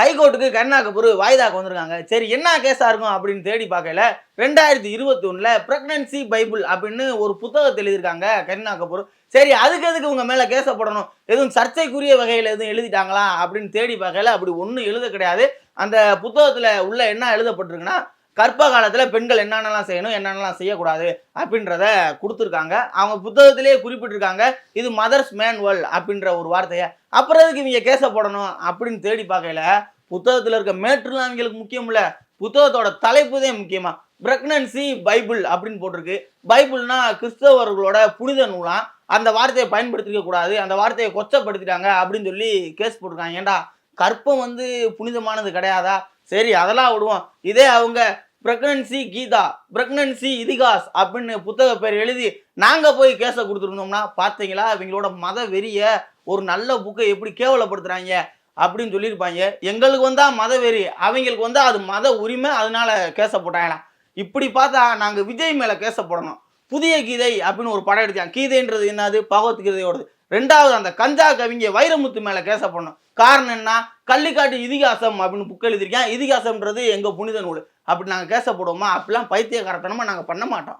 ஹைகோர்ட்டுக்கு கருணா கபூர் வாய்தாக்கு வந்திருக்காங்க. சரி என்ன கேஸாக இருக்கும் அப்படின்னு தேடி பார்க்கல. ரெண்டாயிரத்தி இருபத்தி ஒன்றில் ப்ரெக்னன்சி பைபிள் அப்படின்னு ஒரு புத்தகத்தை எழுதியிருக்காங்க கருணா கபூர். சரி அதுக்கு எதுக்கு உங்கள் மேலே கேசப்படணும் போடணும்? எதுவும் சர்ச்சைக்குரிய வகையில் எதுவும் எழுதிட்டாங்களா அப்படின்னு தேடி பார்க்கல. அப்படி ஒன்றும் எழுத கிடையாது. அந்த புத்தகத்தில் உள்ள என்ன எழுதப்பட்டிருக்குன்னா கர்ப்ப காலத்தில் பெண்கள் என்னென்னலாம் செய்யணும் என்னென்னலாம் செய்யக்கூடாது அப்படின்றத கொடுத்துருக்காங்க. அவங்க புத்தகத்திலேயே குறிப்பிட்டிருக்காங்க இது மதர்ஸ் மேனுவல் அப்படின்ற ஒரு வார்த்தையை. அப்புறம் இதுக்கு இவங்க கேஸ போடணும் அப்படின்னு தேடி பார்க்கல புத்தகத்தில் இருக்க மேற்றுலாம் அவங்களுக்கு முக்கியம் இல்லை புத்தகத்தோட தலைப்புதே முக்கியமாக முக்கியமா. பிரெக்னன்சி பைபிள் அப்படின்னு போட்டிருக்கு. பைபிள்னா கிறிஸ்தவர்களோட புனித நூலாம் அந்த வார்த்தையை பயன்படுத்திக்க கூடாது அந்த வார்த்தையை கொச்சப்படுத்திட்டாங்க அப்படின்னு சொல்லி கேஸ் போட்டிருக்காங்க. ஏன்டா கற்பம் வந்து புனிதமானது கிடையாதா? சரி அதெல்லாம் விடுவோம். இதே அவங்க பிரெக்னன்சி கீதா பிரெக்னன்சி இதிகாஸ் அப்படின்னு புத்தக பேர் எழுதி நாங்கள் போய் கேஸை கொடுத்துருந்தோம்னா பார்த்தீங்களா? இவங்களோட மத வெறிய ஒரு நல்ல புக்கை எப்படி கேவலப்படுத்துகிறாங்க அப்படின்னு சொல்லியிருப்பாங்க. எங்களுக்கு வந்தால் மத வெறி அவங்களுக்கு வந்தால் அது மத உரிமை அதனால கேஸ போட்டாங்களாம். இப்படி பார்த்தா நாங்கள் விஜய் மேலே கேஸ போடணும். புதிய கீதை அப்படின்னு ஒரு படம் எடுத்தாங்க கீதைன்றது என்னது? பகவத்கீதையோடது ரெண்டாவது அந்த கஞ்சா கவிங்க வைரமுத்து மேலே கேச போடணும் காரணம் என்ன? கள்ளிக்காட்டு இதிகாசம் அப்படின்னு புக் எழுதியிருக்கேன். இதிகாசம்ன்றது எங்கள் புனித நூல். அப்படி நாங்கள் கேச போடுவோமா அப்படிலாம் பைத்தியகாரத்தனமாக நாங்கள் பண்ண மாட்டோம்.